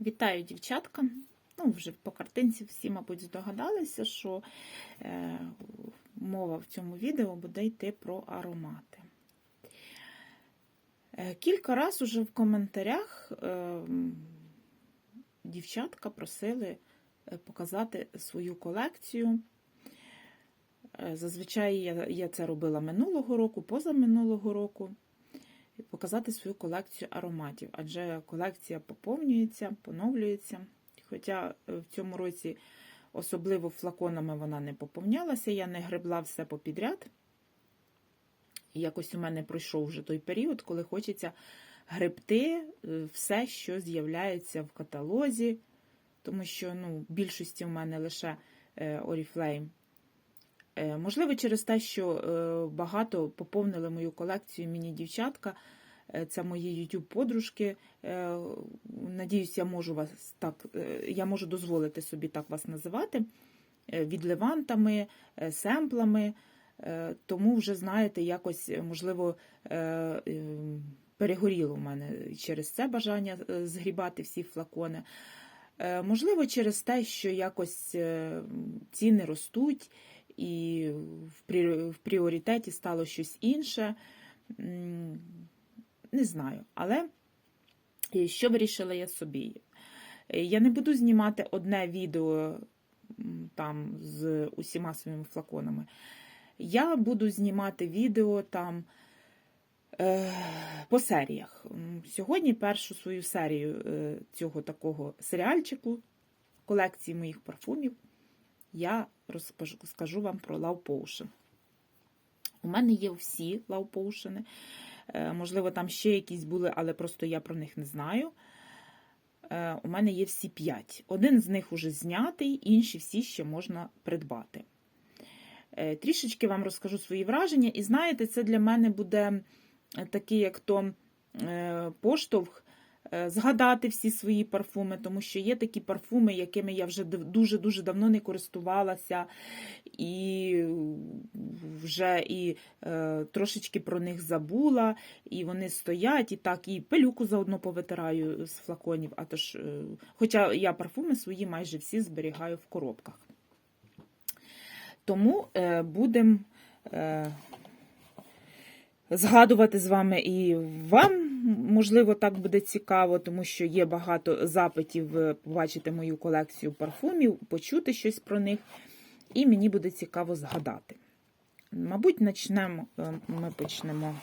Вітаю, дівчатка. Ну, вже по картинці всі, мабуть, здогадалися, що е, мова в цьому відео буде йти про аромати. Е, кілька разів уже в коментарях е, дівчатка просили е, показати свою колекцію. Е, Зазвичай я, я це робила минулого року, позаминулого року показати свою колекцію ароматів, адже колекція поповнюється, поновлюється. Хоча в цьому році особливо флаконами вона не поповнялася, я не гребла все попідряд. Якось у мене пройшов вже той період, коли хочеться гребти все, що з'являється в каталозі, тому що ну, в більшості в мене лише Oriflame. Можливо, через те, що багато поповнили мою колекцію міні-дівчатка. Це мої YouTube-подружки. Надіюсь, я можу вас так, я можу дозволити собі так вас називати відливантами, семплами. Тому вже, знаєте, якось, можливо, перегоріло в мене через це бажання згрібати всі флакони. Можливо, через те, що якось ціни ростуть і в пріоритеті стало щось інше. Не знаю, але що вирішила я собі? Я не буду знімати одне відео там з усіма своїми флаконами. Я буду знімати відео там е, по серіях. Сьогодні першу свою серію е, цього такого серіальчику, колекції моїх парфумів, я розкажу вам про Love Potion. У мене є всі Love Potion. Можливо, там ще якісь були, але просто я про них не знаю. У мене є всі п'ять. Один з них уже знятий, інші всі ще можна придбати. Трішечки вам розкажу свої враження, і знаєте, це для мене буде такий, як то поштовх. Згадати всі свої парфуми, тому що є такі парфуми, якими я вже дуже-дуже давно не користувалася, і вже і е, трошечки про них забула, і вони стоять, і так, і пилюку заодно повитираю з флаконів. А тож, е, Хоча я парфуми свої майже всі зберігаю в коробках. Тому е, будемо е, згадувати з вами і вам. Можливо, так буде цікаво, тому що є багато запитів побачити мою колекцію парфумів, почути щось про них, і мені буде цікаво згадати. Мабуть, почнемо, ми почнемо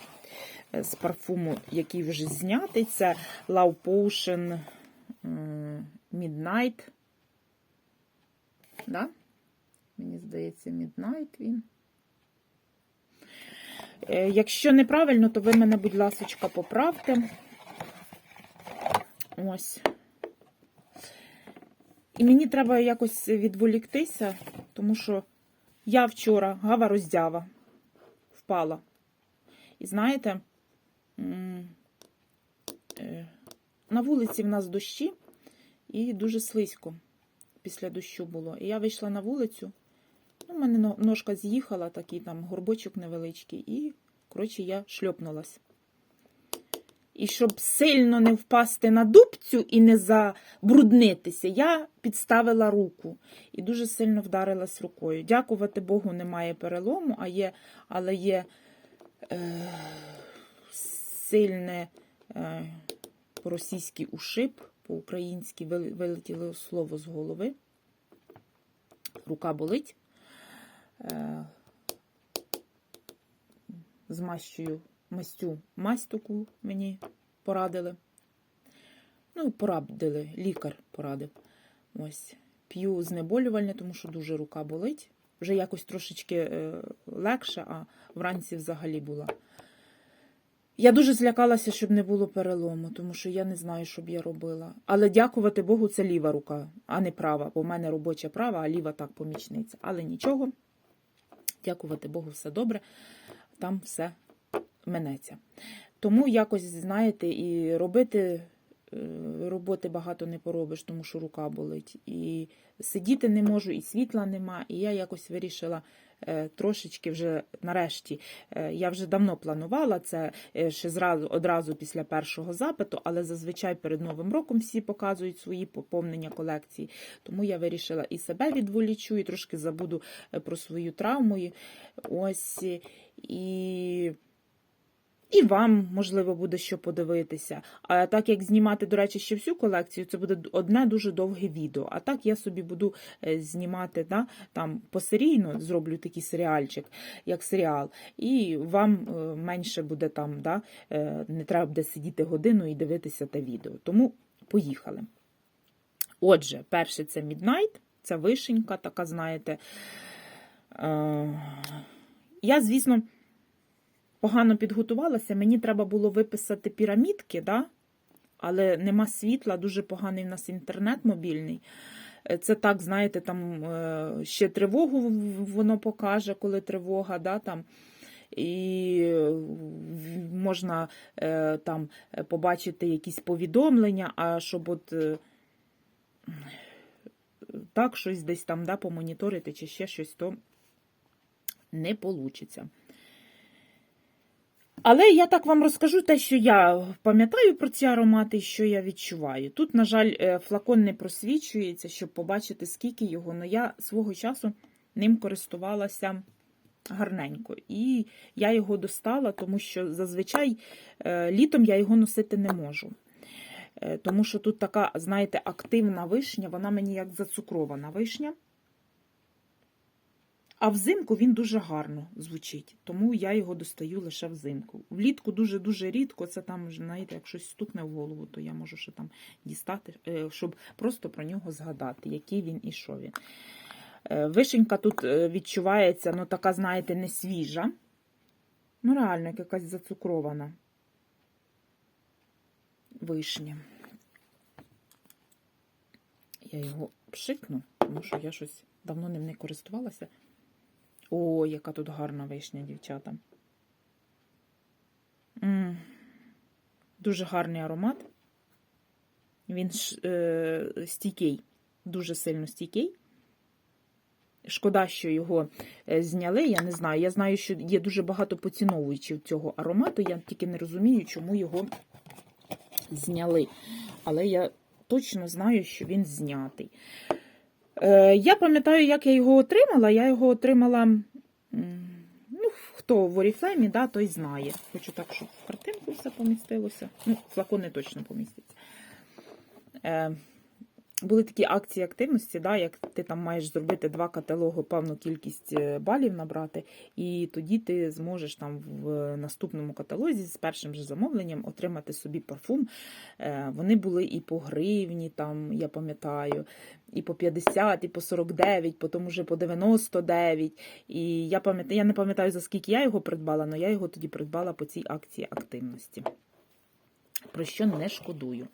з парфуму, який вже знятий. Це Love Potion Midnight. Да? Мені здається, Midnight він. Якщо неправильно, то ви мене, будь ласка, поправте. Ось. І мені треба якось відволіктися, тому що я вчора гава роздява впала. І знаєте, на вулиці в нас дощі, і дуже слизько після дощу було. І я вийшла на вулицю. У мене ножка з'їхала, такий там горбочок невеличкий, і, коротше, я шльопнулась. І щоб сильно не впасти на дубцю і не забруднитися, я підставила руку і дуже сильно вдарилась рукою. Дякувати Богу, немає перелому, а є, але є е, сильне е, по-російськи ушиб, по-українськи вилетіло слово з голови. Рука болить. Змащую мастю мазь таку мені порадили. Ну, порадили, лікар порадив. Ось. П'ю знеболювальне, тому що дуже рука болить. Вже якось трошечки легше, а вранці взагалі була. Я дуже злякалася, щоб не було перелому, тому що я не знаю, що б я робила. Але дякувати Богу, це ліва рука, а не права. Бо в мене робоча права, а ліва так помічниця. Але нічого. Дякувати Богу, все добре, там все минеться. Тому якось, знаєте, і робити роботи багато не поробиш, тому що рука болить. І сидіти не можу, і світла нема. І я якось вирішила е, трошечки вже нарешті. е, Я вже давно планувала це е, ще зразу одразу після першого запиту, але зазвичай перед Новим роком всі показують свої поповнення колекції. Тому я вирішила і себе відволічу, і трошки забуду е, про свою травму. Ось і. І вам, можливо, буде що подивитися. А так як знімати, до речі, ще всю колекцію, це буде одне дуже довге відео. А так я собі буду е, знімати да, там посерійно, зроблю такий серіальчик, як серіал, і вам е, менше буде там, да, е, не треба буде сидіти годину і дивитися те відео. Тому поїхали. Отже, перше це Midnight, це вишенька, така, знаєте. Я, звісно погано підготувалася, мені треба було виписати пірамідки, да? але нема світла, дуже поганий в нас інтернет мобільний. Е, Це так, знаєте, там е, ще тривогу воно покаже, коли тривога, да, там. І е, можна там побачити якісь повідомлення, а щоб от так щось десь там да, помоніторити чи ще щось, то не вийде. Але я так вам розкажу те, що я пам'ятаю про ці аромати що я відчуваю. Тут, на жаль, е, флакон не просвічується, щоб побачити, скільки його. але я свого часу ним користувалася гарненько. І я його достала, тому що зазвичай е, літом я його носити не можу. Е, Тому що тут така, знаєте, активна вишня, вона мені як зацукрована вишня. А взимку він дуже гарно звучить, тому я його достаю лише взимку. Влітку дуже-дуже рідко, це там, знаєте, як щось стукне в голову, то я можу ще там дістати, е, щоб просто про нього згадати, який він і що він. Е, Вишенька тут е, відчувається, ну така, знаєте, не свіжа. Ну, реально, як якась зацукрована вишня. Я його пшикну, тому що я щось давно ним не користувалася. О, яка тут гарна вишня, дівчата. м Дуже гарний аромат. Він е, стійкий, дуже сильно стійкий. Шкода, що його е, зняли. Я не знаю. Я знаю, що є дуже багато поціновувачів цього аромату. Я тільки не розумію, чому його зняли. Але я точно знаю, що він знятий. Е, я пам'ятаю, як я його отримала. Я його отримала. Ну, хто в Oriflame, да, той знає. Хочу так, щоб в картинку все помістилося. Ну, флакони точно помістяться. Були такі акції активності, да, як ти там маєш зробити два каталоги, певну кількість е, балів набрати, і тоді ти зможеш там в наступному каталозі з першим же замовленням отримати собі парфум. Е, Вони були і по гривні, там, я пам'ятаю, і по 50, і по 49, потім уже по 99. І я пам'ятаю, я не пам'ятаю, за скільки я його придбала, але я його тоді придбала по цій акції активності. Про що не шкодую.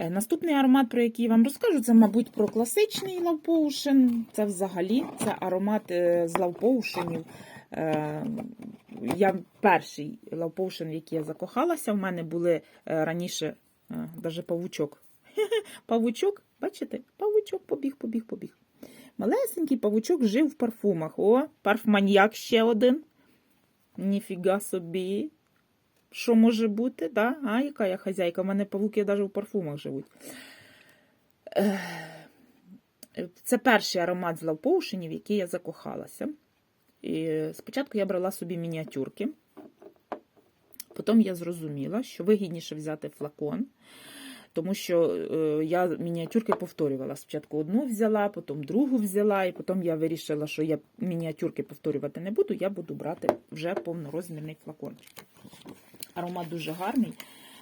Е, Наступний аромат, про який я вам розкажу, це, мабуть, про класичний Potion. Це взагалі це аромат е, з Potion'ів. Е, Я перший Potion, в який я закохалася. У мене були раніше навіть павучок. Павучок, бачите? Павучок побіг, побіг, побіг. Малесенький павучок жив в парфумах. О, парфманьяк ще один. Ніфіга собі. Що може бути, да? А, яка я хазяйка? У мене павуки навіть у парфумах живуть. Це перший аромат з Potion, в який я закохалася. І спочатку я брала собі мініатюрки. Потім я зрозуміла, що вигідніше взяти флакон, тому що е, я мініатюрки повторювала. Спочатку одну взяла, потім другу взяла, і потім я вирішила, що я мініатюрки повторювати не буду, я буду брати вже повнорозмірний флакончик. Аромат дуже гарний.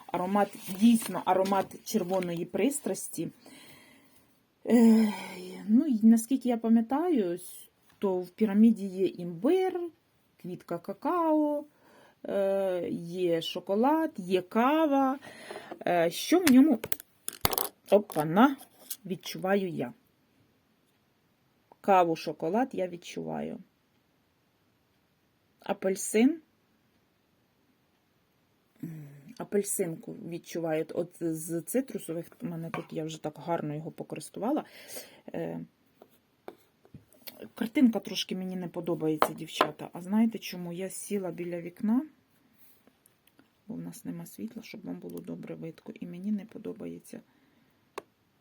Аромат, дійсно, аромат червоної пристрасті. Ну, і наскільки я пам'ятаю, то в піраміді є імбир, квітка какао, е, є шоколад, є кава. Е, що в ньому опана, відчуваю я. Каву, шоколад я відчуваю. Апельсин. Апельсинку відчуваю. От з цитрусових, у мене тут я вже так гарно його покористувала. Е, Картинка трошки мені не подобається, дівчата. А знаєте чому? Я сіла біля вікна, бо в нас нема світла, щоб вам було добре видко. І мені не подобається,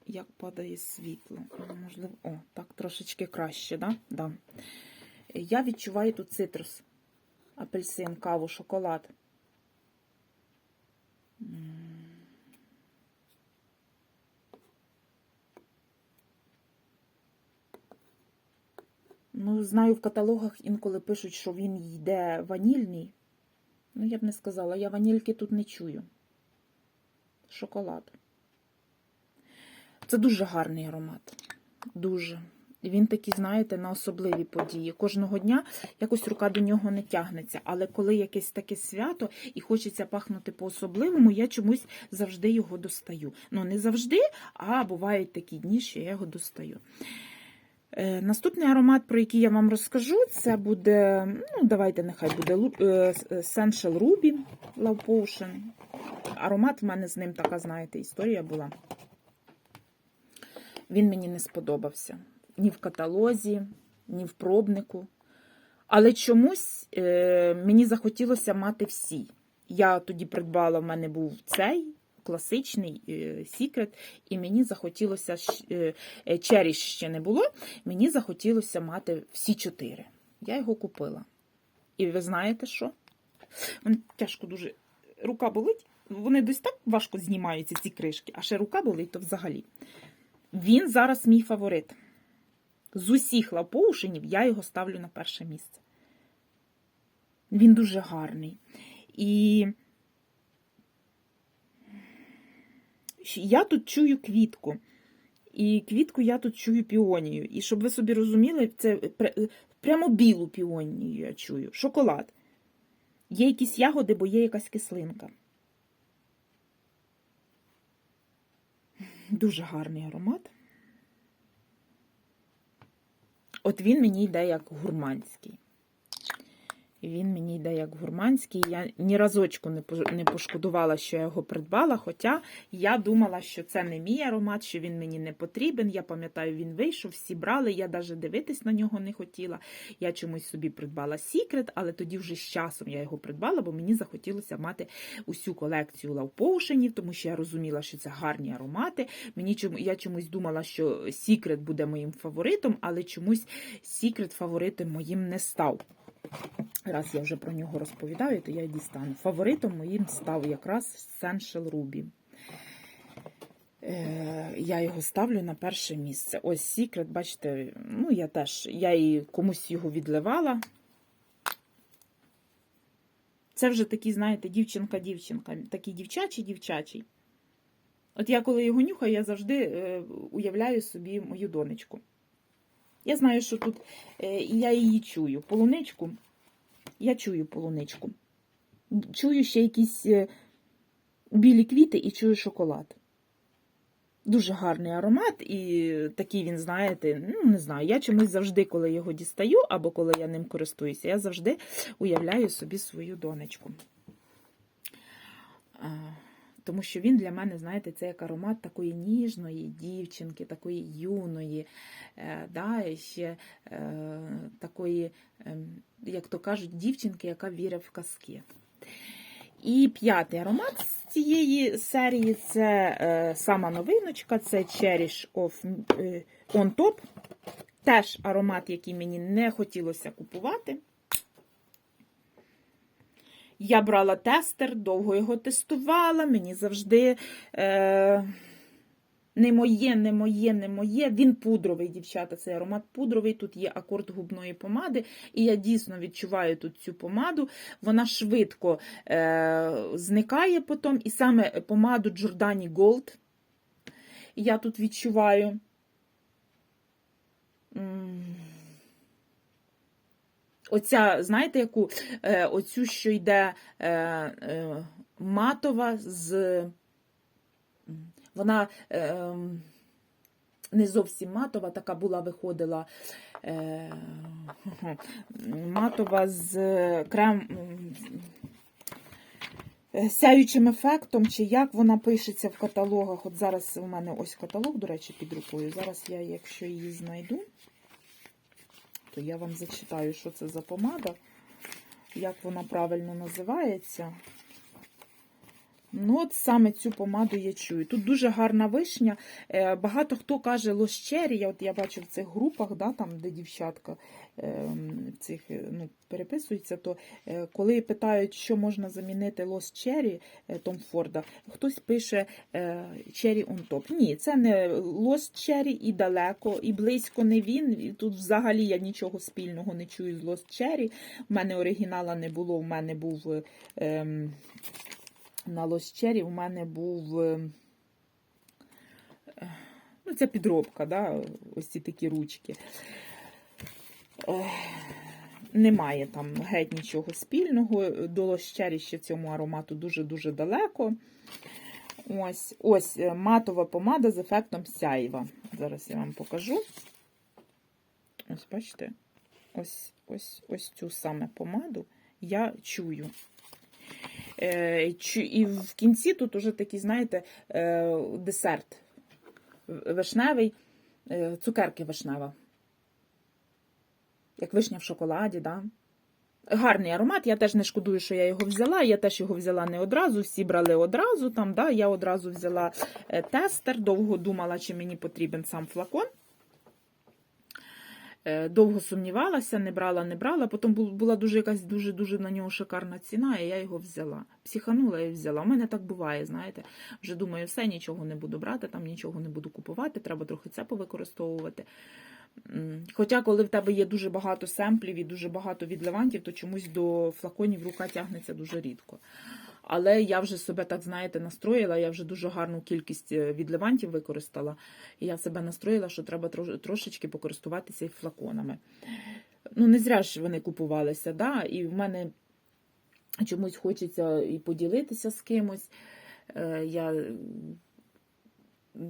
як падає світло. Ну, Можливо, о, так трошечки краще, да? Да. Я відчуваю тут цитрус, апельсин, каву, шоколад. Ну, знаю, в каталогах інколи пишуть, що він йде ванільний. Ну, я б не сказала, я ванільки тут не чую. Шоколад. Це дуже гарний аромат. Дуже. Він такий, знаєте, на особливі події. Кожного дня якось рука до нього не тягнеться. Але коли якесь таке свято і хочеться пахнути по-особливому, я чомусь завжди його достаю. Ну, не завжди, а бувають такі дні, що я його достаю. Е, Наступний аромат, про який я вам розкажу, це буде, ну, давайте нехай буде Lu- е, Essential Ruby Love Potion. Аромат в мене з ним така, знаєте, історія була. Він мені не сподобався ні в каталозі, ні в пробнику. Але чомусь е, мені захотілося мати всі. Я тоді придбала, в мене був цей класичний е, секрет, і мені захотілося щ- е, ще не було. Мені захотілося мати всі чотири. Я його купила. І ви знаєте що? Мене тяжко дуже рука болить. Вони десь так важко знімаються, ці кришки, а ще рука болить, то взагалі. Він зараз мій фаворит. З усіх лапоушенів я його ставлю на перше місце. Він дуже гарний. І я тут чую квітку. І квітку я тут чую піонію. І щоб ви собі розуміли, це прямо білу піонію я чую. Шоколад. Є якісь ягоди, бо є якась кислинка. Дуже гарний аромат. От він мені йде як гурманський. Він мені йде як гурманський. Я ні разочку не пошкодувала, що я його придбала. Хоча я думала, що це не мій аромат, що він мені не потрібен. Я пам'ятаю, він вийшов, всі брали. Я навіть дивитись на нього не хотіла. Я чомусь собі придбала секрет, але тоді вже з часом я його придбала, бо мені захотілося мати усю колекцію лавпоушенів, тому що я розуміла, що це гарні аромати. Мені чому я чомусь думала, що секрет буде моїм фаворитом, але чомусь секрет фаворитом моїм не став. Раз я вже про нього розповідаю, то я й дістану. Фаворитом моїм став якраз Essential Ruby. Е, я його ставлю на перше місце. Ось Secret, бачите, ну я теж я і комусь його відливала. Це вже такий, знаєте, дівчинка-дівчинка, такий дівчачий-дівчачий. От я коли його нюхаю, я завжди е, уявляю собі мою донечку. Я знаю, що тут е, я її чую. Полуничку. Я чую полуничку. Чую ще якісь е, білі квіти і чую шоколад. Дуже гарний аромат, і такий він, знаєте, ну не знаю. Я чомусь завжди, коли його дістаю, або коли я ним користуюся, я завжди уявляю собі свою донечку. Тому що він для мене, знаєте, це як аромат такої ніжної дівчинки, такої юної, е, да, і ще е, такої, е, як то кажуть, дівчинки, яка вірить в казки. І п'ятий аромат з цієї серії це е, сама новиночка, це Cherish of е, On Top. Теж аромат, який мені не хотілося купувати. Я брала тестер, довго його тестувала, мені завжди е, не моє, не моє, не моє. Він пудровий, дівчата, цей аромат пудровий. Тут є акорд губної помади, і я дійсно відчуваю тут цю помаду. Вона швидко е, зникає потім. І саме помаду Giordani Gold я тут відчуваю. М, Оця, знаєте, яку е, оцю, що йде е, е, матова з. Вона не зовсім матова, така була, виходила матова з крем. Сяючим ефектом, чи як вона пишеться в каталогах. От зараз у мене ось каталог, до речі, під рукою. Зараз я, якщо її знайду. Аромату. Я вам зачитаю, що це за помада, як вона правильно називається. Ну, от саме цю помаду я чую. Тут дуже гарна вишня. Е, Багато хто каже лощері. Я, от я бачу в цих групах, да, там, де дівчатка е, цих, е, ну, переписуються, то е, коли питають, що можна замінити лос черрі Том Форда, хтось пише черрі on top. Ні, це не лос черрі і далеко, і близько не він. І тут взагалі я нічого спільного не чую з лос. У мене оригінала не було, у мене був. Ем, на лощері у мене був. е, Ну, це підробка, да? ось ці такі ручки. Немає там геть нічого спільного. До лощері ще цьому аромату дуже-дуже далеко. Ось ось е, матова помада з ефектом сяйва. Зараз я вам покажу. Ось, бачите, ось ось, ось цю саме помаду я чую. Е, І в кінці тут уже такий, знаєте, е, десерт вишневий, е, цукерки вишнева. Як вишня в шоколаді, да? Гарний аромат, я теж не шкодую, що я його взяла. Я теж його взяла не одразу, всі брали одразу. Там, да? Я одразу взяла тестер, довго думала, чи мені потрібен сам флакон. Довго сумнівалася, не брала, не брала. Потім була дуже якась дуже-дуже на нього шикарна ціна, і я його взяла. Психанула і взяла. У мене так буває, знаєте. Вже думаю, все, нічого не буду брати, там нічого не буду купувати, треба трохи це повикористовувати. Хоча, коли в тебе є дуже багато семплів і дуже багато відливантів, то чомусь до флаконів рука тягнеться дуже рідко. Але я вже себе, так знаєте, настроїла, я вже дуже гарну кількість е, відливантів використала. І я себе настроїла, що треба трошечки покористуватися і флаконами. Ну, не зря ж вони купувалися, да? і в мене чомусь хочеться і поділитися з кимось. Е, я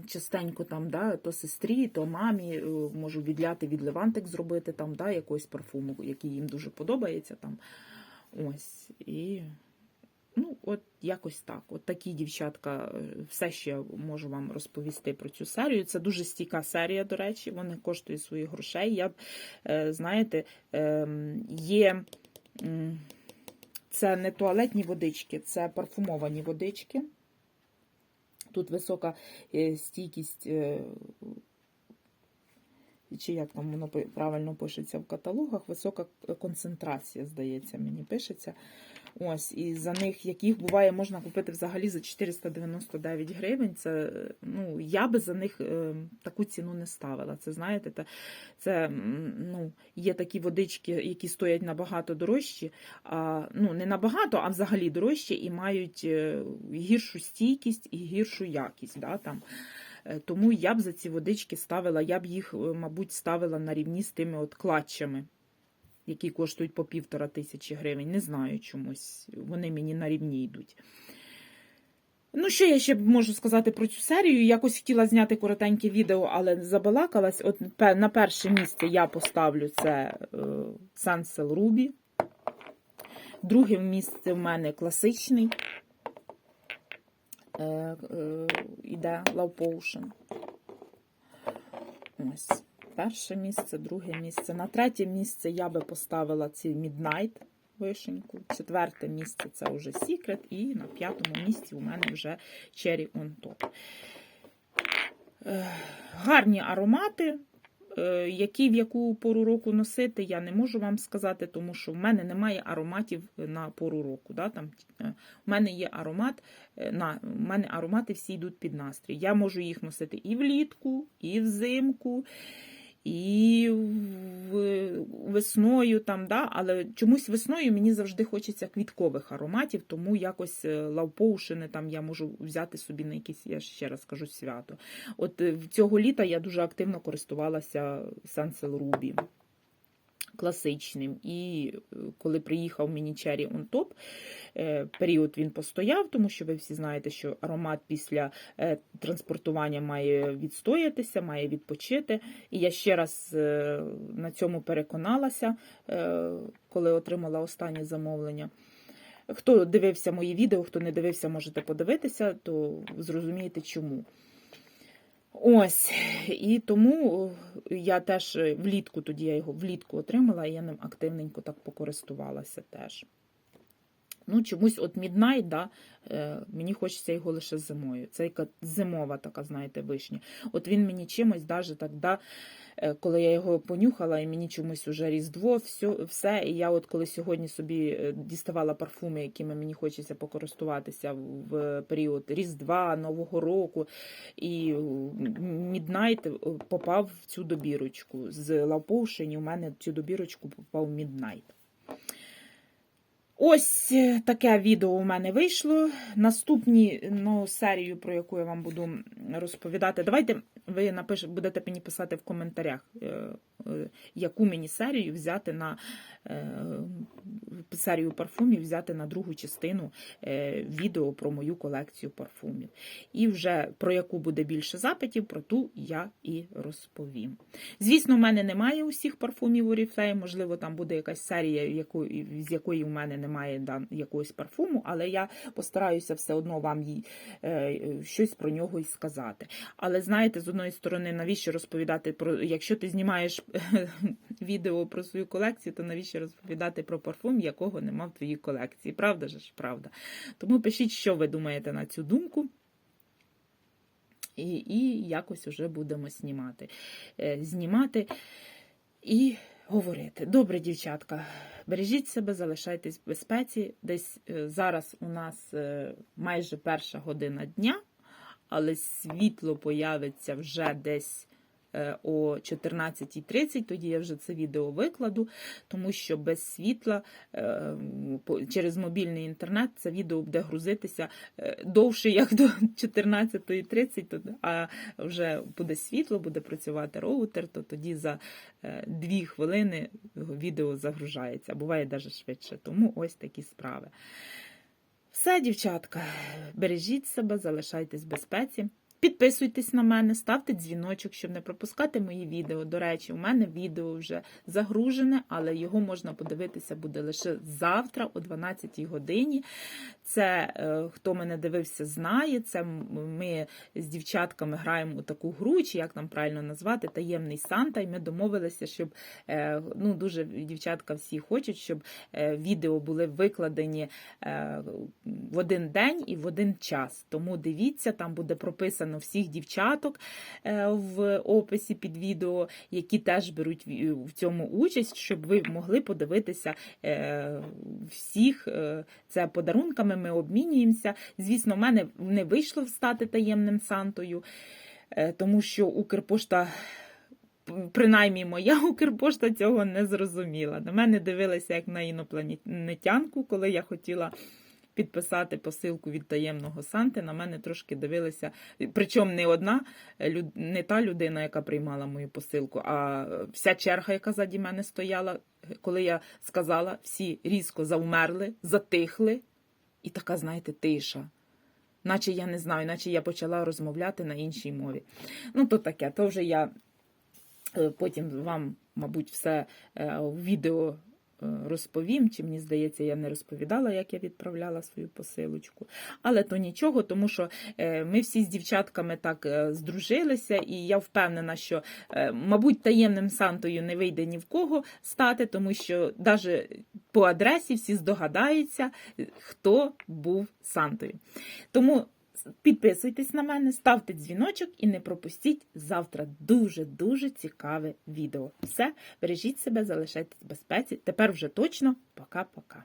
частенько там, да, то сестрі, то мамі е, можу відляти відливантик зробити там, да, якогось парфуму, який їм дуже подобається. там. Ось. І от якось так. От такі дівчатка, е, все ще можу вам розповісти про цю серію. Це дуже стійка серія, до речі, вони коштують своїх грошей. Я е, знаєте, ем, є це не туалетні водички, це парфумовані водички. Тут висока е, стійкість, чи як там воно правильно пишеться в каталогах, висока концентрація, здається, мені пишеться. Ось, і за них, яких буває, можна купити взагалі за 499 гривень. Це, ну, Я би за них е, таку ціну не ставила. Це, знаєте, це, це ну, є такі водички, які стоять набагато дорожчі, а, ну, не набагато, а взагалі дорожчі і мають е, гіршу стійкість і гіршу якість. Да, там. Е, тому я б за ці водички ставила, я б їх, мабуть, ставила на рівні з тими от клатчами які коштують по півтора тисячі гривень. Не знаю чомусь. Вони мені на рівні йдуть. Ну, що я ще можу сказати про цю серію? Якось хотіла зняти коротеньке відео, але забалакалась. От На перше місце я поставлю це Сансел Ruby. Друге місце в мене класичний. Е, е, Іде Love Potion. Ось перше місце, друге місце. На третє місце я би поставила ці Midnight вишеньку. Четверте місце це вже Secret. І на п'ятому місці у мене вже Cherry on Top. Гарні аромати. Е, які в яку пору року носити, я не можу вам сказати, тому що в мене немає ароматів на пору року. Да? Там, е, У мене є аромат, е, на, у мене аромати всі йдуть під настрій. Я можу їх носити і влітку, і взимку і весною, там, да, але чомусь весною мені завжди хочеться квіткових ароматів, тому якось лавпоушини там я можу взяти собі на якісь, я ще раз кажу, свято. От е, цього літа я дуже активно користувалася Сенсел Рубі класичним. І е, коли приїхав мені Cherry on Top, е, період він постояв, тому що ви всі знаєте, що аромат після е, транспортування має відстоятися, має відпочити. І я ще раз на цьому переконалася, коли отримала останнє замовлення. Хто дивився мої відео, хто не дивився, можете подивитися, то зрозумієте чому. Ось, і тому е, я теж е, влітку, тоді я його влітку отримала, і я ним активненько так покористувалася теж. Ну, чомусь от Midnight, да, е, мені хочеться його лише зимою. Це яка зимова така, знаєте, вишня. От він мені чимось, даже так, да, коли я його понюхала, і мені чомусь уже Різдво, все, все. І я от коли сьогодні собі е, діставала парфуми, якими мені хочеться покористуватися в період Різдва, Нового року, і Midnight е, попав в цю добірочку. З Love у мене в цю добірочку попав Midnight. Ось е, таке відео у мене вийшло. Наступні ну, серію, про яку я вам буду розповідати. Давайте ви напиш, будете мені писати в коментарях, е, е, яку мені серію взяти на е, серію парфумів, взяти на другу частину відео про мою колекцію парфумів. І вже про яку буде більше запитів, про ту я і розповім. Звісно, в мене немає усіх парфумів у Oriflame, можливо, там буде якась серія, з якої у мене немає якогось парфуму, але я постараюся все одно вам їй, щось про нього і сказати. Але знаєте, з одної сторони, навіщо розповідати про якщо ти знімаєш відео про свою колекцію, то навіщо розповідати про парфум, якого нема в твоїй колекції? Правда ж? Правда. Тому пишіть, що ви думаєте на цю думку. І, і якось уже будемо знімати. Е, знімати і говорити. Добре, дівчатка, бережіть себе, залишайтесь в безпеці. Десь е, зараз у нас е, майже перша година дня, але світло появиться вже десь е, о 14.30, тоді я вже це відео викладу, тому що без світла е, через мобільний інтернет це відео буде грузитися е, довше, як до 14.30, а вже буде світло, буде працювати роутер, то тоді за е, дві хвилини відео загружається, буває навіть швидше. Тому ось такі справи. Все, дівчатка, бережіть себе, залишайтесь в безпеці. Підписуйтесь на мене, ставте дзвіночок, щоб не пропускати мої відео. До речі, у мене відео вже загружене, але його можна подивитися буде лише завтра о 12 годині. Це е, хто мене дивився, знає. Це ми з дівчатками граємо у таку гру, чи як нам правильно назвати, таємний Санта. І ми домовилися, щоб е, ну дуже дівчатка всі хочуть, щоб е, відео були викладені в один день і в один час. Тому дивіться, там буде прописано всіх дівчаток в описі під відео, які теж беруть в- цьому участь, щоб ви могли подивитися всіх. Це подарунками ми обмінюємося. Звісно, в мене не вийшло стати таємним Сантою, е, тому що Укрпошта. Принаймні, моя Укрпошта цього не зрозуміла. На мене дивилися як на інопланетянку, коли я хотіла підписати посилку від таємного Санти. На мене трошки дивилися. Причому не одна, не та людина, яка приймала мою посилку, а вся черга, яка заді мене стояла, коли я сказала, всі різко завмерли, затихли, і така, знаєте, тиша. Наче я не знаю, наче я почала розмовляти на іншій мові. Ну, то таке, то вже я е, потім вам, мабуть, все в відео е, розповім. Чи мені здається, я не розповідала, як я відправляла свою посилочку. Але то нічого, тому що е, ми всі з дівчатками так е, здружилися, і я впевнена, що, е, мабуть, таємним Сантою не вийде ні в кого стати, тому що навіть по адресі всі здогадаються, е, хто був Сантою. Тому підписуйтесь на мене, ставте дзвіночок і не пропустіть завтра дуже-дуже цікаве відео. Все, бережіть себе, залишайтесь в безпеці. Тепер вже точно пока-пока.